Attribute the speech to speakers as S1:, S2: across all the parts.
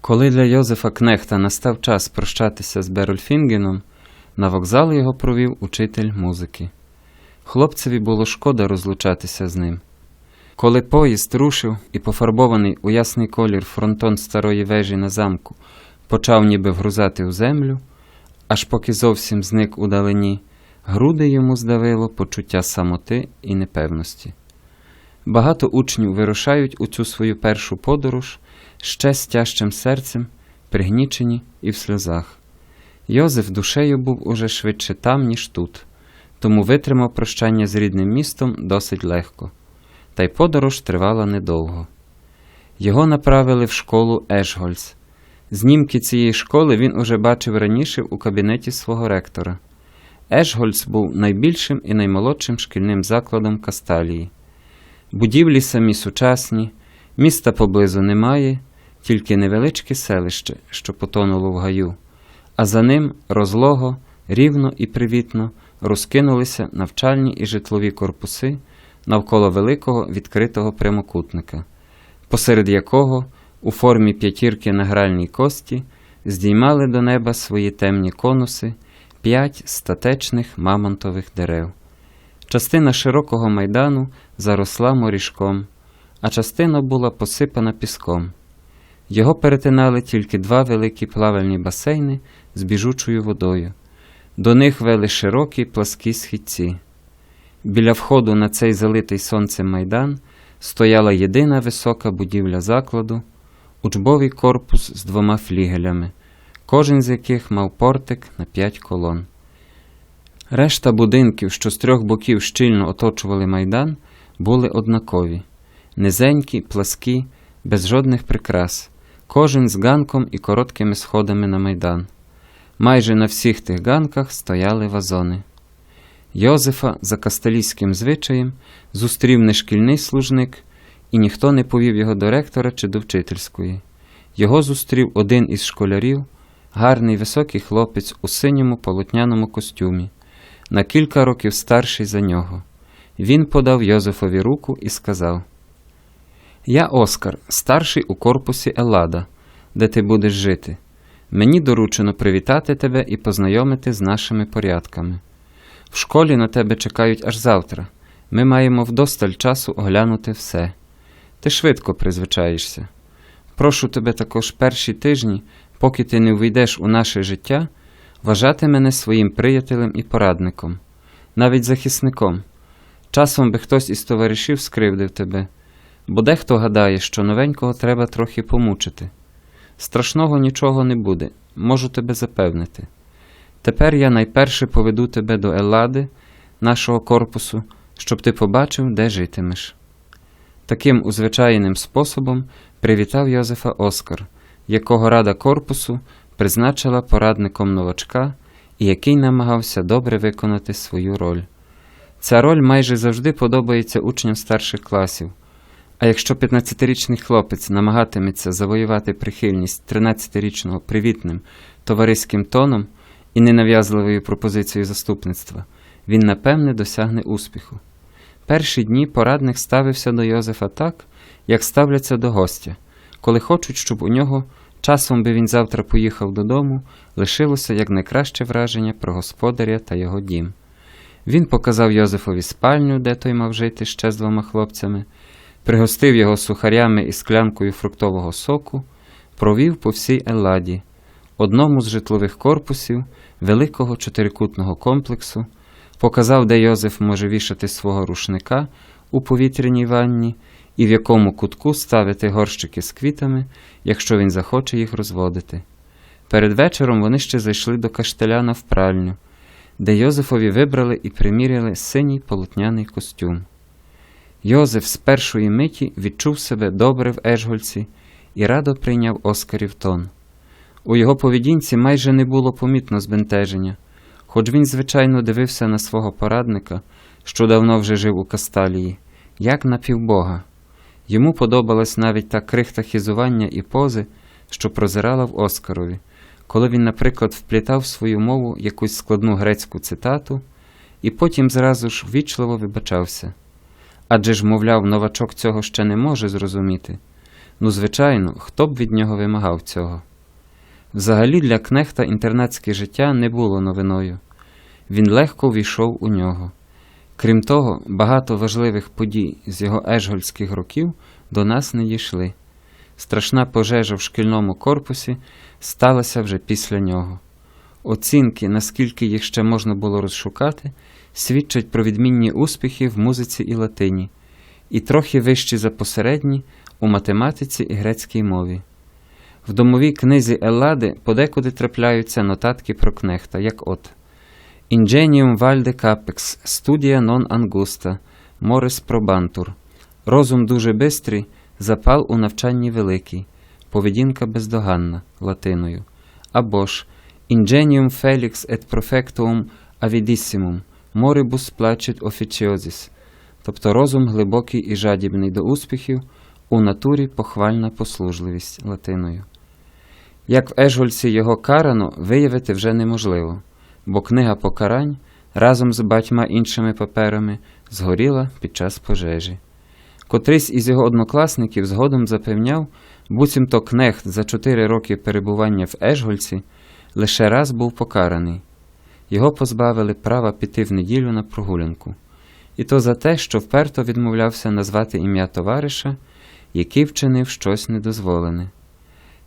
S1: Коли для Йозефа Кнехта настав час прощатися з Берольфінгеном, на вокзал його провів учитель музики. Хлопцеві було шкода розлучатися з ним. Коли поїзд рушив і пофарбований у ясний колір фронтон старої вежі на замку почав ніби вгрузати у землю, аж поки зовсім зник у груди йому здавило почуття самоти і непевності. Багато учнів вирушають у цю свою першу подорож ще з тяжчим серцем, пригнічені і в сльозах. Йозеф душею був уже швидше там, ніж тут, тому витримав прощання з рідним містом досить легко, та й подорож тривала недовго. Його направили в школу Ешгольц. Знімки цієї школи він уже бачив раніше у кабінеті свого ректора. Ешгольц був найбільшим і наймолодшим шкільним закладом Касталії. Будівлі самі сучасні, міста поблизу немає, тільки невеличке селище, що потонуло в гаю, а за ним розлого, рівно і привітно розкинулися навчальні і житлові корпуси навколо великого відкритого прямокутника, посеред якого, у формі п'ятірки на гральній кості, здіймали до неба свої темні конуси п'ять статечних мамонтових дерев. Частина широкого майдану заросла морішком, а частина була посипана піском. Його перетинали тільки два великі плавальні басейни з біжучою водою. До них вели широкі пласкі східці. Біля входу на цей залитий сонцем майдан стояла єдина висока будівля закладу, учбовий корпус з двома флігелями, кожен з яких мав портик на п'ять колон. Решта будинків, що з трьох боків щільно оточували майдан, були однакові низенькі, пласкі, без жодних прикрас, кожен з ганком і короткими сходами на майдан. Майже на всіх тих ганках стояли вазони. Йозефа за касталійським звичаєм зустрів не шкільний служник, і ніхто не повів його до ректора чи до вчительської. Його зустрів один із школярів, гарний високий хлопець у синьому полотняному костюмі, на кілька років старший за нього. Він подав Йозефові руку і сказав: Я Оскар, старший у корпусі Еллада, де ти будеш жити. Мені доручено привітати тебе і познайомити з нашими порядками. В школі на тебе чекають аж завтра. Ми маємо вдосталь часу оглянути все. Ти швидко призвичаєшся. Прошу тебе також перші тижні, поки ти не увійдеш у наше життя, вважати мене своїм приятелем і порадником, навіть захисником. Часом би хтось із товаришів скривдив тебе, бо дехто гадає, що новенького треба трохи помучити. Страшного нічого не буде, можу тебе запевнити. Тепер я найперше поведу тебе до Еллади, нашого корпусу, щоб ти побачив, де житимеш. Таким узвичайним способом привітав Йозефа Оскар, якого рада корпусу призначила порадником новачка і який намагався добре виконати свою роль. Ця роль майже завжди подобається учням старших класів. А якщо 15-річний хлопець намагатиметься завоювати прихильність 13-річного привітним товариським тоном і ненав'язливою пропозицією заступництва, він напевне досягне успіху. Перші дні порадник ставився до Йозефа так, як ставляться до гостя, коли хочуть, щоб у нього, часом би він завтра поїхав додому, лишилося як найкраще враження про господаря та його дім. Він показав Йозефові спальню, де той мав жити ще з двома хлопцями, пригостив його сухарями і склянкою фруктового соку, провів по всій Елладі, одному з житлових корпусів великого чотирикутного комплексу, показав, де Йозеф може вішати свого рушника у повітряній ванні і в якому кутку ставити горщики з квітами, якщо він захоче їх розводити. Перед вечором вони ще зайшли до каштеляна в пральню, де Йозефові вибрали і приміряли синій полотняний костюм. Йозеф з першої миті відчув себе добре в Ешгольці і радо прийняв Оскарів тон. У його поведінці майже не було помітно збентеження, хоч він, звичайно, дивився на свого порадника, що давно вже жив у Касталії, як на півбога. Йому подобалась навіть та крихта хізування і пози, що прозирала в Оскарові, коли він, наприклад, вплітав в свою мову якусь складну грецьку цитату і потім зразу ж ввічливо вибачався. Адже ж, мовляв, новачок цього ще не може зрозуміти. Ну, звичайно, хто б від нього вимагав цього? Взагалі для кнехта інтернатське життя не було новиною. Він легко війшов у нього. Крім того, багато важливих подій з його ежгольських років до нас не дійшли. Страшна пожежа в шкільному корпусі сталася вже після нього. Оцінки, наскільки їх ще можна було розшукати, свідчать про відмінні успіхи в музиці і латині, і трохи вищі за посередні у математиці і грецькій мові. В домовій книзі Еллади подекуди трапляються нотатки про кнехта, як от Ingenium valde capex, studia non angusta, mores probantur. Розум дуже бистрий, запал у навчанні великий, поведінка бездоганна латиною. Або ж Ingenium felix et profectuum avidissimum, moribus placet officiosis, тобто розум глибокий і жадібний до успіхів, у натурі похвальна послужливість латиною. Як в Ежгольці його карано виявити вже неможливо, бо книга покарань разом з батьма іншими паперами згоріла під час пожежі. Котрийсь із його однокласників згодом запевняв, буцімто кнехт за чотири роки перебування в Ежгольці лише раз був покараний. Його позбавили права піти в неділю на прогулянку, і то за те, що вперто відмовлявся назвати ім'я товариша, який вчинив щось недозволене.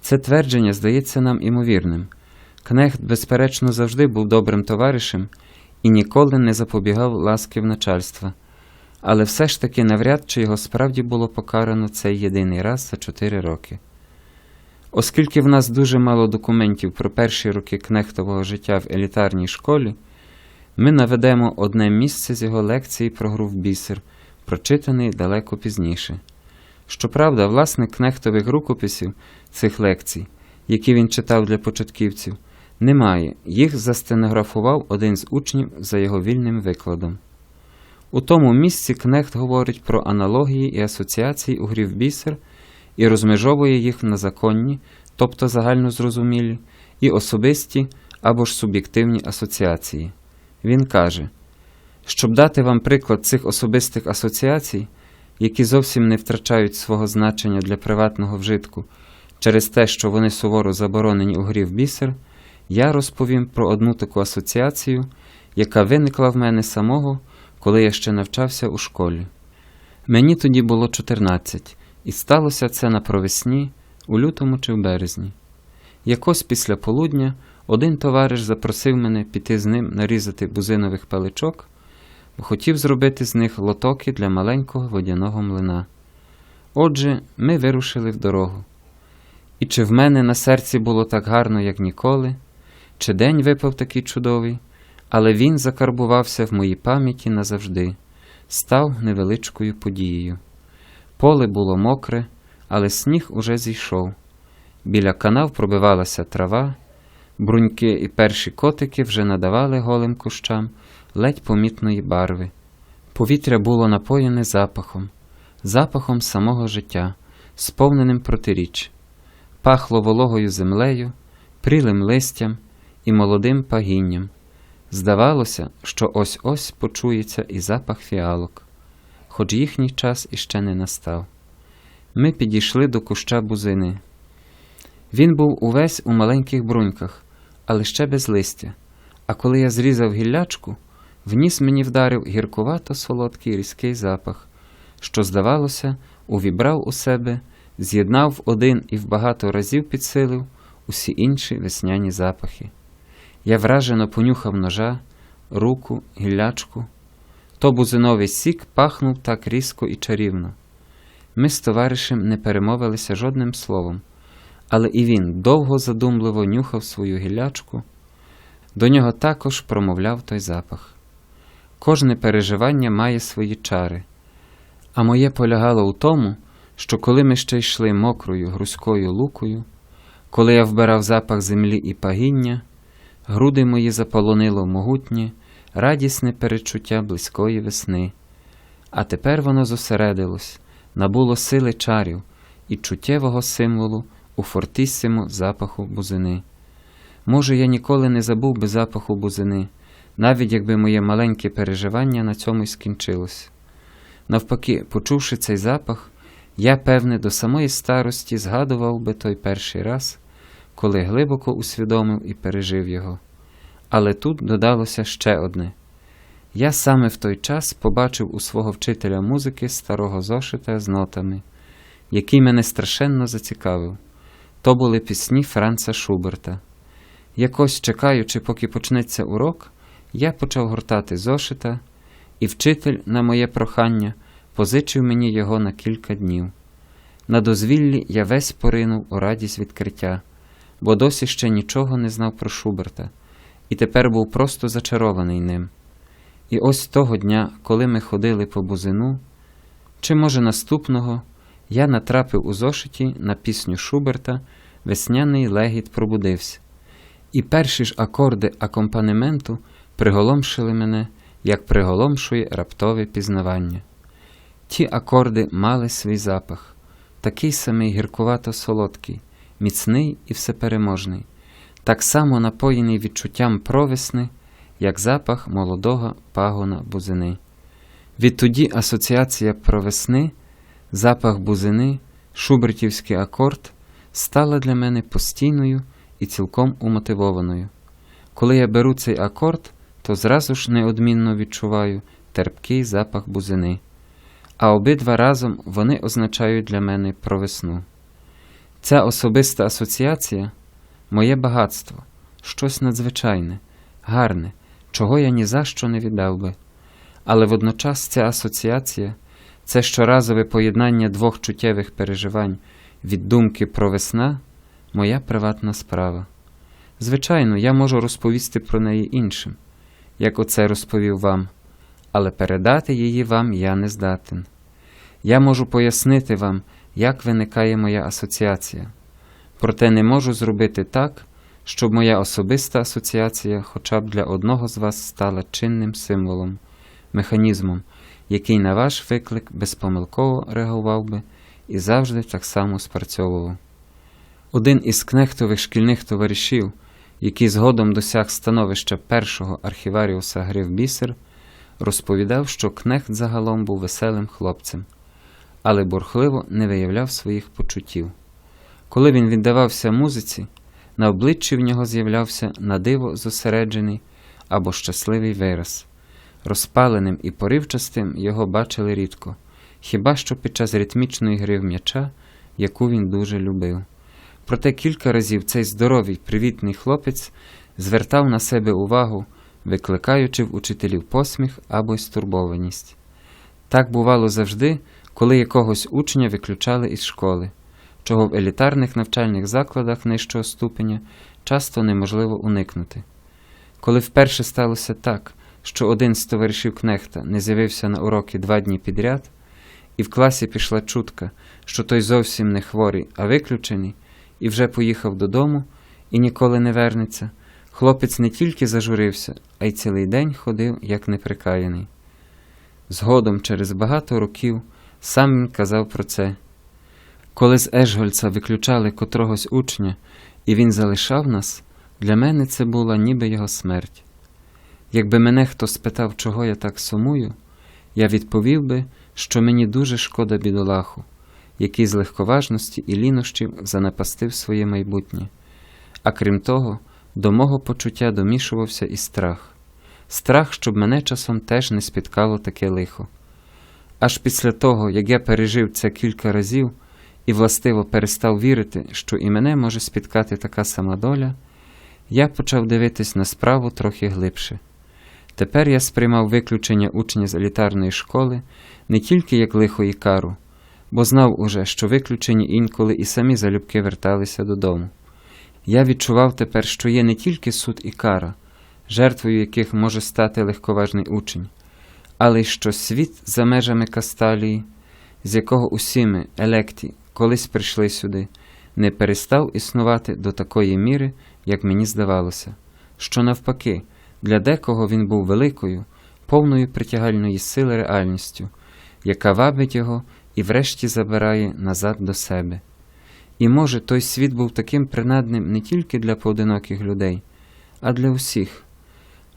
S1: Це твердження здається нам імовірним. Кнехт, безперечно, завжди був добрим товаришем і ніколи не запобігав ласків начальства, але все ж таки навряд чи його справді було покарано цей єдиний раз за чотири роки. Оскільки в нас дуже мало документів про перші роки кнехтового життя в елітарній школі, ми наведемо одне місце з його лекції про гру в бісер, прочитаний далеко пізніше. Щоправда, власник кнехтових рукописів цих лекцій, які він читав для початківців, немає, їх застенографував один з учнів за його вільним викладом. У тому місці Кнехт говорить про аналогії і асоціації у грі в бісер і розмежовує їх на законні, тобто загальнозрозумілі, і особисті або ж суб'єктивні асоціації. Він каже, щоб дати вам приклад цих особистих асоціацій, які зовсім не втрачають свого значення для приватного вжитку через те, що вони суворо заборонені у грі в бісер, я розповім про одну таку асоціацію, яка виникла в мене самого, коли я ще навчався у школі. Мені тоді було 14, і сталося це на провесні, у лютому чи в березні. Якось після полудня один товариш запросив мене піти з ним нарізати бузинових паличок, бо хотів зробити з них лотоки для маленького водяного млина. Отже, ми вирушили в дорогу. І чи в мене на серці було так гарно, як ніколи, чи день випав такий чудовий, але він закарбувався в моїй пам'яті назавжди, став невеличкою подією. Поле було мокре, але сніг уже зійшов. Біля канав пробивалася трава, бруньки і перші котики вже надавали голим кущам ледь помітної барви. Повітря було напоєне запахом, запахом самого життя, сповненим протиріч, пахло вологою землею, прілим листям і молодим пагінням. Здавалося, що ось ось почується і запах фіалок, хоч їхній час іще не настав. Ми підійшли до куща бузини. Він був увесь у маленьких бруньках, але ще без листя. А коли я зрізав гіллячку, в ніс мені вдарив гіркувато солодкий різкий запах, що, здавалося, увібрав у себе, з'єднав один і в багато разів підсилив усі інші весняні запахи. Я вражено понюхав ножа, руку, гіллячку. То бузиновий сік пахнув так різко і чарівно. Ми з товаришем не перемовилися жодним словом, але і він довго задумливо нюхав свою гіллячку. До нього також промовляв той запах. Кожне переживання має свої чари, а моє полягало у тому, що коли ми ще йшли мокрою грузькою лукою, коли я вбирав запах землі і пагіння, груди мої заполонило могутнє, радісне перечуття близької весни. А тепер воно зосередилось, набуло сили чарів і чуттєвого символу у фортиссимо запаху бузини. Може, я ніколи не забув би запаху бузини, навіть якби моє маленьке переживання на цьому й скінчилось. Навпаки, почувши цей запах, я, певне, до самої старості згадував би той перший раз, коли глибоко усвідомив і пережив його. Але тут додалося ще одне. Я саме в той час побачив у свого вчителя музики старого зошита з нотами, який мене страшенно зацікавив. То були пісні Франца Шуберта. Якось чекаючи, поки почнеться урок, я почав гортати зошита, і вчитель, на моє прохання, позичив мені його на кілька днів. На дозвіллі я весь поринув у радість відкриття, бо досі ще нічого не знав про Шуберта, і тепер був просто зачарований ним. І ось того дня, коли ми ходили по бузину, чи, може, наступного, я натрапив у зошиті на пісню Шуберта Весняний легіт пробудився, і перші ж акорди акомпанементу приголомшили мене, як приголомшує раптове пізнавання. Ті акорди мали свій запах, такий самий гіркувато солодкий, міцний і всепереможний, так само напоєний відчуттям провесни, як запах молодого пагона бузини. Відтоді асоціація про весни, запах бузини, шубертівський акорд стала для мене постійною і цілком умотивованою. Коли я беру цей акорд, то зразу ж неодмінно відчуваю терпкий запах бузини, а обидва разом вони означають для мене про весну. Ця особиста асоціація моє багатство, щось надзвичайне, гарне, чого я ні за що не віддав би. Але водночас ця асоціація, це щоразове поєднання двох чуттєвих переживань від думки про весна моя приватна справа. Звичайно, я можу розповісти про неї іншим, як оце розповів вам, але передати її вам я не здатен. Я можу пояснити вам, як виникає моя асоціація, проте не можу зробити так, щоб моя особиста асоціація хоча б для одного з вас стала чинним символом, механізмом, який на ваш виклик безпомилково реагував би і завжди так само спрацьовував. Один із кнехтових шкільних товаришів, який згодом досяг становища першого архіваріуса Грив Бісер, розповідав, що кнехт загалом був веселим хлопцем, але бурхливо не виявляв своїх почуттів. Коли він віддавався музиці, на обличчі в нього з'являвся надиво зосереджений або щасливий вираз. Розпаленим і поривчастим його бачили рідко, хіба що під час ритмічної гри в м'яча, яку він дуже любив. Проте кілька разів цей здоровий, привітний хлопець звертав на себе увагу, викликаючи в учителів посміх або й стурбованість. Так бувало завжди, коли якогось учня виключали із школи, чого в елітарних навчальних закладах нижчого ступеня часто неможливо уникнути. Коли вперше сталося так, що один з товаришів Кнехта не з'явився на уроки два дні підряд, і в класі пішла чутка, що той зовсім не хворий, а виключений, і вже поїхав додому і ніколи не вернеться, хлопець не тільки зажурився, а й цілий день ходив як неприкаяний. Згодом, через багато років, сам він казав про це. Коли з Ешгольца виключали котрогось учня, і він залишав нас, для мене це була ніби його смерть. Якби мене хто спитав, чого я так сумую, я відповів би, що мені дуже шкода бідолаху, який з легковажності і лінощів занапастив своє майбутнє. А крім того, до мого почуття домішувався і страх страх, щоб мене часом теж не спіткало таке лихо. Аж після того, як я пережив це кілька разів і властиво перестав вірити, що і мене може спіткати така сама доля, я почав дивитись на справу трохи глибше. Тепер я сприймав виключення учня з елітарної школи не тільки як лихо і кару, бо знав уже, що виключені інколи і самі залюбки верталися додому. Я відчував тепер, що є не тільки суд і кара, жертвою яких може стати легковажний учень, але що світ за межами Касталії, з якого усі ми, електі, колись прийшли сюди, не перестав існувати до такої міри, як мені здавалося, що навпаки, для декого він був великою, повною притягальної сили реальністю, яка вабить його і врешті забирає назад до себе. І може той світ був таким принадним не тільки для поодиноких людей, а для усіх.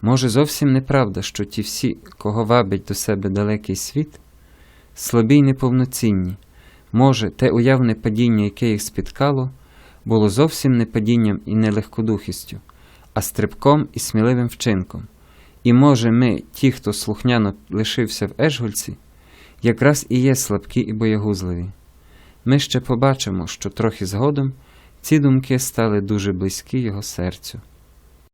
S1: Може, зовсім неправда, що ті всі, кого вабить до себе далекий світ, слабі й неповноцінні, Може, те уявне падіння, яке їх спіткало, було зовсім не падінням і не легкодухістю, а стрибком і сміливим вчинком. І може, ми, ті, хто слухняно лишився в Ешгольці, якраз і є слабкі і боягузливі. Ми ще побачимо, що трохи згодом ці думки стали дуже близькі його серцю.